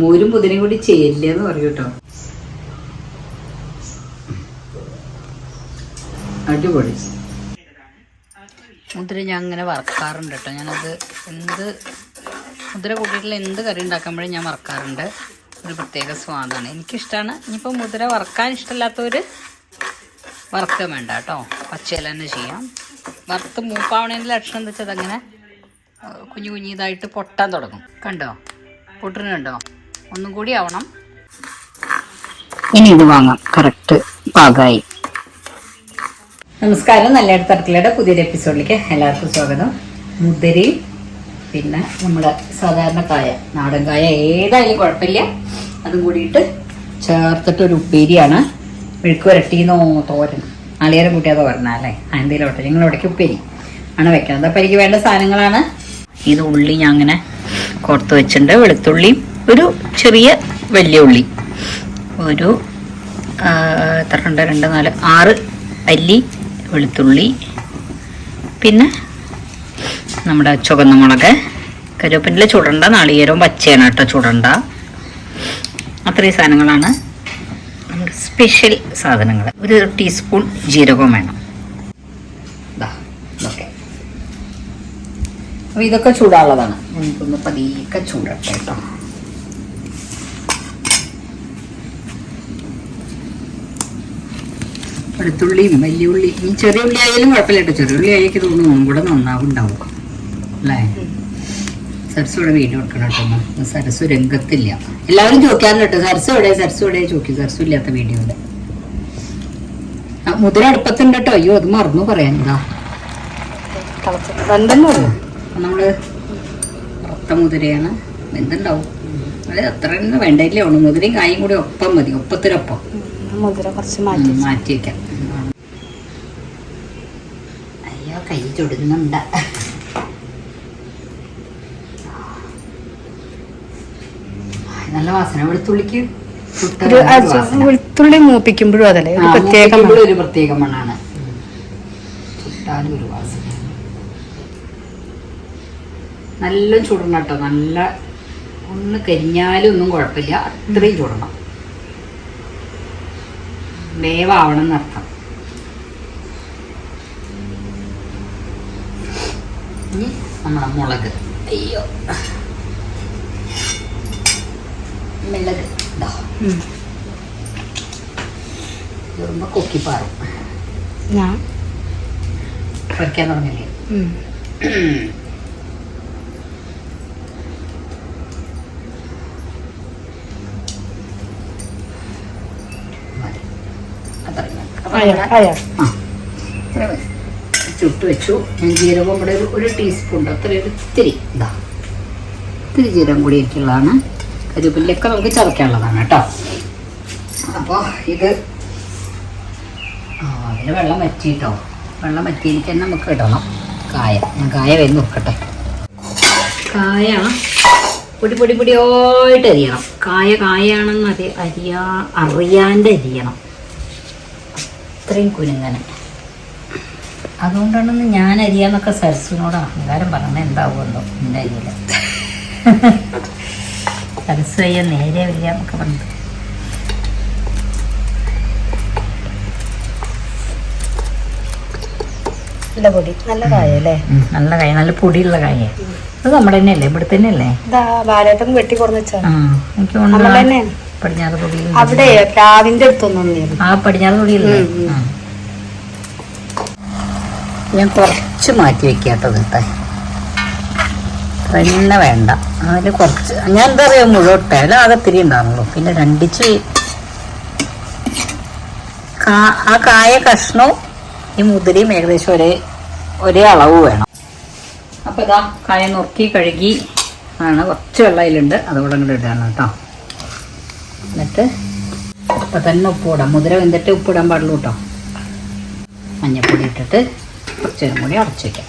മോരും പുതിനും കൂടി ചെയ്യില്ല എന്ന് പറയൂ കേട്ടോ അടിപൊളി. മുതിര ഞാൻ അങ്ങനെ വറക്കാറുണ്ട് കേട്ടോ ഞാനത് എന്ത് മുതിര കൂട്ടിയിട്ടുള്ള എന്ത് കറി ഉണ്ടാക്കുമ്പോഴും ഞാൻ വറക്കാറുണ്ട്. ഒരു പ്രത്യേക സ്വാദാണ്. എനിക്കിഷ്ടമാണ് ഇനിയിപ്പോൾ മുതിര വറക്കാൻ ഇഷ്ടമില്ലാത്തവർ വറുക്കുക വേണ്ട കേട്ടോ പച്ചയില തന്നെ ചെയ്യാം. വറുത്ത് മൂപ്പാവണേന്റെ ലക്ഷണം എന്താ വെച്ചാൽ അതങ്ങനെ കുഞ്ഞു കുഞ്ഞിതായിട്ട് പൊട്ടാൻ തുടങ്ങും. കണ്ടോ? പൊട്ടുന്നുണ്ടോ ഒന്നും കൂടി ആവണം. ഇനി ഇത് വാങ്ങാം. കറക്റ്റ് പാകമായി നമസ്കാരം. നല്ല അടുത്തടുക്കളയുടെ പുതിയൊരു എപ്പിസോഡിലേക്ക് എല്ലാവർക്കും സ്വാഗതം. മുതിരി പിന്നെ നമ്മുടെ സാധാരണ കായ നാടൻ കായ. ഏതായാലും കുഴപ്പമില്ല. അതും കൂടിയിട്ട് ചേർത്തിട്ട് ഒരു ഉപ്പേരിയാണ്. മെഴുക്ക് വരട്ടിന്നോ തോരൻ. നാളികേരം കൂട്ടിയാ തോരണ അല്ലേ? ആ എന്തെങ്കിലും ഓട്ടെ നിങ്ങൾ ഇവിടേക്ക് ഉപ്പേരി ആണ് വെക്കുന്നത് അപ്പം എനിക്ക് വേണ്ട സാധനങ്ങളാണ്. ഇത് ഉള്ളി ഞാൻ അങ്ങനെ കോർത്ത് വെച്ചിട്ടുണ്ട്. വെളുത്തുള്ളി ഒരു ചെറിയ വലിയ ഉള്ളി. ഒരു എത്ര രണ്ട് രണ്ട് നാല് ആറ് അല്ലി വെളുത്തുള്ളി. പിന്നെ നമ്മുടെ ചുവന്ന മുളക്. കരുവേപ്പിന്റെ ചുടണ്ട നാളികേരവും പച്ചയാണ് കേട്ടോ ചുടണ്ട. അത്രയും സാധനങ്ങളാണ് നമ്മുടെ സ്പെഷ്യൽ സാധനങ്ങൾ. ഒരു ടീസ്പൂൺ ജീരകവും വേണം. ഇതൊക്കെ. അപ്പോൾ ഇതൊക്കെ ചൂടാനുള്ളതാണ്. നമുക്കൊന്ന് പതിയൊക്കെ ചൂടട്ടെ കേട്ടോ. വെളുത്തുള്ളിയും വലിയ ഉള്ളി ഈ ചെറിയ ഉള്ളി ആയാലും കുഴപ്പമില്ല കേട്ടോ. ചെറിയ ഉള്ളി ആയിരിക്കും തോന്നുന്നു ഒന്നും കൂടെ നന്നാവുണ്ടാവും. അല്ലേ? സരസ് ഇവിടെ വീട് കൊടുക്കണം കേട്ടോ സരസ് രംഗത്തില്ല. എല്ലാവരും ചോദിക്കാറുണ്ട് കേട്ടോ. സരസ് എവിടെ? സരസ് എവിടെ? ചോദിക്കും. സരസ് ഇല്ലാത്ത ആ, മുതിര അടുപ്പത്തുണ്ട് കേട്ടോ. അയ്യോ അത് മറന്നു പറയാൻ. എന്താ നമ്മൾ വറുത്ത മുതിരയാണ്. എന്തുണ്ടാവും? അത് അത്ര തന്നെ വേണ്ടില്ലേ ഉള്ളൂ മുതിരയും കായും കൂടി ഒപ്പം മതി. ഒപ്പത്തിനൊപ്പം. മുതിര കുറച്ച് മാറ്റി മാറ്റി വെക്കാം. അയ്യോ ചുടുന്നുണ്ട് നല്ല വാസന. വെളുത്തുള്ളിക്ക് വെളുത്തുള്ളി മൂപ്പിക്കുമ്പോഴും അതല്ലേ? ഒരു പ്രത്യേക ഒരു പ്രത്യേക മണ്ണാണ് ചുട്ടാലും ഒരു വാസന. നല്ല ചുടണം കേട്ടോ. നല്ല ഒന്ന് കരിഞ്ഞാലും ഒന്നും കുഴപ്പമില്ല. അത്രയും ചുടണം. വേവാവണം എന്നർത്ഥം. ഇനി നമ്മുടെ മുളക്. അയ്യോ. മിളക് ഇതാ. ഉം. ഇടുമ്പോൾ കൊക്കിപ്പാറും ഞാൻ വയ്ക്കാൻ തുടങ്ങില്ലേ. മതി. അത്രയും ചുട്ട് വെച്ചു. ഞാൻ ജീരകം ഇവിടെ ഒരു ഒരു ടീസ്പൂൺ അത്രയും ഇത്തിരി. ഇതാ ഇത്തിരി ജീരകം കൂടി എനിക്കുള്ളതാണ്. കരിവേപ്പിലൊക്കെ നമുക്ക് ചതയ്ക്കാനുള്ളതാണ് കേട്ടോ. അപ്പോൾ ഇത് അതിൽ വെള്ളം വറ്റിട്ടോ വെള്ളം വറ്റിയിട്ട് തന്നെ നമുക്ക് ഇടണം. കായ. ഞാൻ കായ വരുന്ന നോക്കട്ടെ. കായ. പൊടി പൊടി പൊടിയായിട്ട് അരിയണം. കായ കായാണെന്ന് അരി അരിയാ അറിയാണ്ട് അരിയണം. അത്രയും കുരുങ്ങനെ. അതുകൊണ്ടാണ് ഞാൻ അരിയാന്നൊക്കെ സരസുവിനോട് അഹങ്കാരം പറഞ്ഞ എന്താവുമല്ലോ എന്റെ അരിയിൽ സരസ് അയ്യ നേരെ വയ്യ എന്നൊക്കെ പറഞ്ഞത് നല്ല പൊടി നല്ല കായല്ലേ നല്ല കായ നല്ല പൊടിയുള്ള കായ. അത് നമ്മുടെ തന്നെയല്ലേ ഇവിടെ തന്നെയല്ലേ? ഇതാ ബാലേട്ടൻ വെട്ടി കുറഞ്ഞ എനിക്ക് പടിഞ്ഞാറ് പൊടി അവിടെ പ്രാവിന്റെ അടുത്തൊന്നും ആ പടിഞ്ഞാറ്. ആ. ഞാൻ കുറച്ച് മാറ്റി വെക്കുക കേട്ടോ കേട്ടോ വേണ്ട. അതിൽ കുറച്ച്. ഞാൻ എന്താ പറയുക മുഴുവൻ ഇട്ടേല ആകെ തിരി ഉണ്ടാകുള്ളൂ പിന്നെ രണ്ടിച്ച് ആ കായ കഷ്ണവും ഈ മുതിരയും ഏകദേശം ഒരേ ഒരേ അളവ് വേണം. അപ്പോൾ ഇതാ കായ നുറുക്കി കഴുകി ആണ്. കുറച്ച് വെള്ളം അതിലുണ്ട്. അതുകൂടെ അങ്ങോട്ട് ഇടാണ് കേട്ടോ. എന്നിട്ട് ഇപ്പം തന്നെ ഉപ്പ് ഇടാം. മുതിര വെന്തിട്ട് ഉപ്പ് ഇടാൻ പാടുള്ളൂ കേട്ടോ. മഞ്ഞപ്പൊടി ഇട്ടിട്ട് കുറച്ച് നേരം കൂടി അടച്ചു വയ്ക്കാം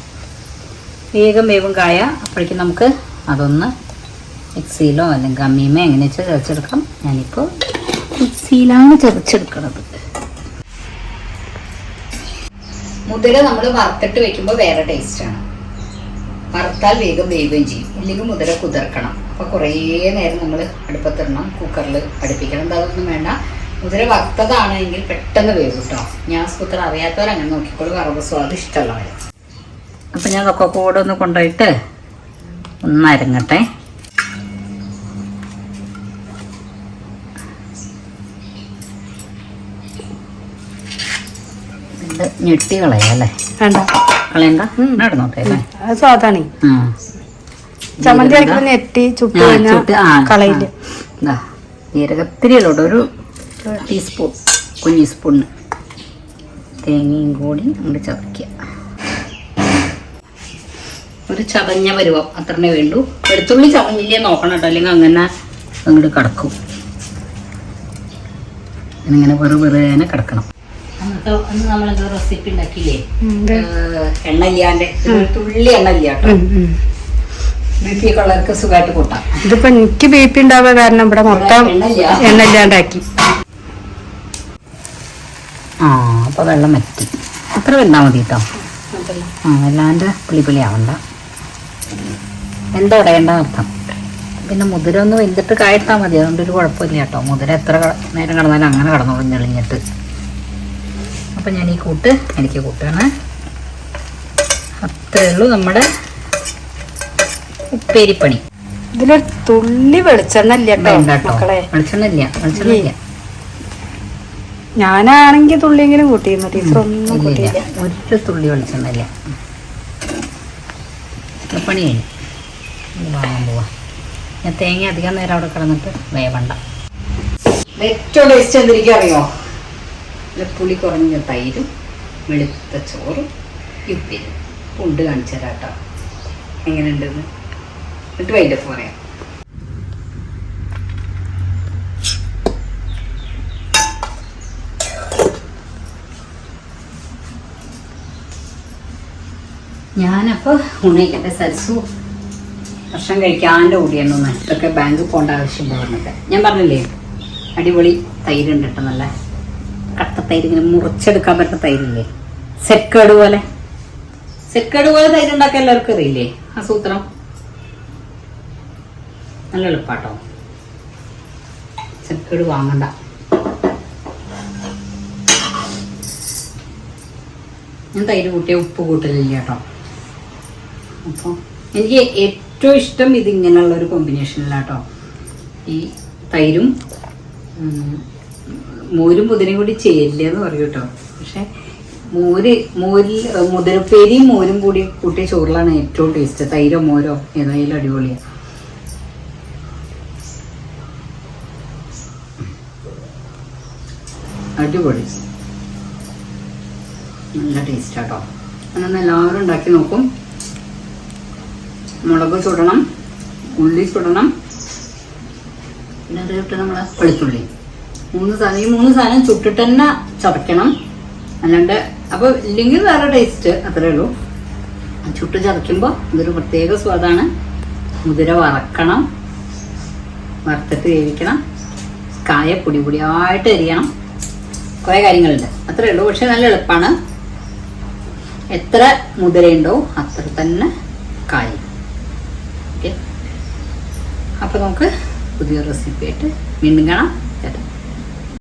വേഗം വേഗം കായ. അപ്പോഴേക്കും നമുക്ക് അതൊന്ന് മിക്സിയിലോ അല്ലെങ്കിൽ അമ്മീമോ എങ്ങനെ വെച്ചാൽ ചതച്ചെടുക്കാം. ഞാനിപ്പോൾ മിക്സിയിലാണ് ചതച്ചെടുക്കണത്. മുതിര നമ്മൾ വറുത്തിട്ട് വെക്കുമ്പോൾ വേറെ ടേസ്റ്റാണ് വറുത്താൽ വേഗം വേവുകയും ചെയ്യും. ഇല്ലെങ്കിൽ മുതിര കുതിർക്കണം. അപ്പോൾ കുറേ നേരം നമ്മൾ അടുപ്പത്തിടണം. കുക്കറിൽ അടുപ്പിക്കണം. അതൊന്നും വേണ്ട. മുതിര വറുത്തതാണെങ്കിൽ പെട്ടെന്ന് വേഗം കേട്ടോ ഞാൻ കുക്കർ അറിയാത്തവരങ്ങനെ നോക്കിക്കോളൂ. വറവ് സ്വാദ് ഇഷ്ടമുള്ളവർ അപ്പം ഞാൻ അതൊക്കെ കൂടെ ഒന്ന് കൊണ്ടുപോയിട്ട് ഒന്ന് അരങ്ങട്ടെ. ഇത് ഞെട്ടി കളയാല്ലേ വേണ്ട. കളയണ്ട? നടന്നോട്ടെ അല്ലേ? അത് സ്വാദാണ് ആ. ചമ്മന്തി നെറ്റി ചുട്ട് ആ, കഴിഞ്ഞാൽ ചുട്ട്, ആ, കളയിൽ ആ. ഒരു ടീസ്പൂൺ കുഞ്ഞി സ്പൂണ് തേങ്ങയും കൂടി നമ്മൾ ചതയ്ക്കുക. ഒരു ചതഞ്ഞ പരുവം അത്രേ വേണ്ടു. വെളുത്തുള്ളി ചതഞ്ഞില്ലേ നോക്കണം കേട്ടോ. അല്ലെങ്കിൽ അങ്ങനെ അങ്ങോട്ട് കിടക്കും. ഇങ്ങനെ വെറു വെറുതെ കിടക്കണം. അന്നത്തെ അന്ന് നമ്മളെന്തോ റെസിപ്പി ഉണ്ടാക്കിയില്ലേ? എണ്ണ ഇല്ലാണ്ട് തുള്ളി എണ്ണ ഇല്ല കേട്ടോ. ബി ഉള്ളവർക്ക് സുഖമായിട്ട് കൂട്ടാം. ഇതിപ്പോ എനിക്ക് ബി പി ഉണ്ടാവുക കാരണം ഇവിടെ മൊത്തം. എണ്ണ ഇല്ലാണ്ടാക്കി ആ അപ്പൊ വെള്ളം വറ്റി. അത്ര വെന്താൽ മതി കേട്ടോ ആ വല്ലാണ്ട് പുളി പുളി ആവണ്ട. എന്താ പറയണ്ട അർത്ഥം. പിന്നെ മുതിര ഒന്ന് വെന്തിട്ട് കായട്ടാ മതി. അതുകൊണ്ട് ഒരു കുഴപ്പമില്ല കേട്ടോ. മുതിര എത്ര നേരം കിടന്നാലും അങ്ങനെ കിടന്നോളും ഞെളിഞ്ഞിട്ട് അപ്പം ഞാൻ ഈ കൂട്ട് എനിക്ക് കൂട്ടാണ്. അത്രേ ഉള്ളൂ നമ്മുടെ ഉപ്പേരിപ്പണി. ഇതിലൊരു തുള്ളി വെളിച്ചെണ്ണ ഇല്ല വെളിച്ചെണ്ണ ഇല്ല. വെളിച്ചെണ്ണ ഇല്ല. ഞാനാണെങ്കിൽ തുള്ളിയെങ്കിലും കൂട്ടിയിരുന്നു. ടീച്ചർ ഒന്നും കൂട്ടിയില്ല. ഒരു തുള്ളി വെളിച്ചെണ്ണ ഇല്ല ഇത് പണി കഴിഞ്ഞു. വാങ്ങാൻ പോവാ. ഞാൻ തേങ്ങ അധികം നേരം അവിടെ കിടന്നിട്ട് വേവണ്ട. ഏറ്റവും ടേസ്റ്റ് എന്തിരിക്കും അറിയോ? പുളി കുറഞ്ഞ തൈരും വെളുത്ത ചോറും ഉപ്പിരും. ഉണ്ട് കാണിച്ചു തരാം കേട്ടോ എങ്ങനെയുണ്ടെന്ന് എന്നിട്ട് വൈകിട്ട് പറയാം ഞാനപ്പോൾ ഉണയിക്കട്ടെ സരസു. ഭക്ഷണം കഴിക്കാണ്ട് ഓടിയെന്നു ഇതൊക്കെ ബാങ്കിൽ പോകേണ്ട ആവശ്യം പറഞ്ഞിട്ട്. ഞാൻ പറഞ്ഞില്ലേ അടിപൊളി തൈരുണ്ട് കേട്ടോ നല്ല കട്ട തൈര് ഇങ്ങനെ മുറിച്ചെടുക്കാൻ പറ്റുന്ന തൈരില്ലേ? സെക്കേട് പോലെ. സെക്കേട് പോലെ തൈര് ഉണ്ടാക്കാൻ എല്ലാവർക്കും അറിയില്ലേ? ആ സൂത്രം. നല്ല എളുപ്പാട്ടോ. സെക്കേട് വാങ്ങണ്ട. ഞാൻ തൈര് കൂട്ടിയ ഉപ്പ് കൂട്ടലില്ല കേട്ടോ. അപ്പോൾ എനിക്ക് ഏറ്റവും ഇഷ്ടം ഇതിങ്ങനെയുള്ള ഇങ്ങനെയുള്ള ഒരു കോമ്പിനേഷനിലാട്ടോ ഈ തൈരും മോരും പുതിനയും കൂടി ചേരില്ല എന്ന് പറയും കേട്ടോ. പക്ഷെ മോര് മോരിൽ മുതിരപ്പേരിയും മോരും കൂടി കൂട്ടിയ ചോറിലാണ് ഏറ്റവും ടേസ്റ്റ് തൈരോ മോരോ ഏതായാലും അടിപൊളിയാണ് അടിപൊളി. നല്ല ടേസ്റ്റ് ആട്ടോ. അങ്ങനെ എല്ലാവരും ഉണ്ടാക്കി നോക്കും. മുളക് ചുടണം ഉള്ളി ചുടണം പിന്നെ അത് ഇട്ട് നമ്മളെ? വെളുത്തുള്ളി. മൂന്ന് സാധനം ഈ മൂന്ന് സാധനം ചുട്ടിട്ട് തന്നെ ചതയ്ക്കണം. അല്ലാണ്ട് അപ്പോൾ ഇല്ലെങ്കിൽ വേറെ ടേസ്റ്റ് അത്രേ ഉള്ളൂ. ചുട്ട് ചതയ്ക്കുമ്പോൾ അതൊരു പ്രത്യേക സ്വാദാണ്. മുതിര വറക്കണം. വറുത്തിട്ട് വേവിക്കണം. കായ പൊടി പൊടിയായിട്ട് എരിയണം കുറേ കാര്യങ്ങളുണ്ട്. അത്രേ ഉള്ളൂ. പക്ഷെ നല്ല എളുപ്പമാണ് എത്ര മുതിരയുണ്ടോ അത്ര തന്നെ കായും. അപ്പോൾ നമുക്ക് പുതിയ റെസിപ്പി ആയിട്ട് വീണ്ടും കാണാം. ചേട്ടാ.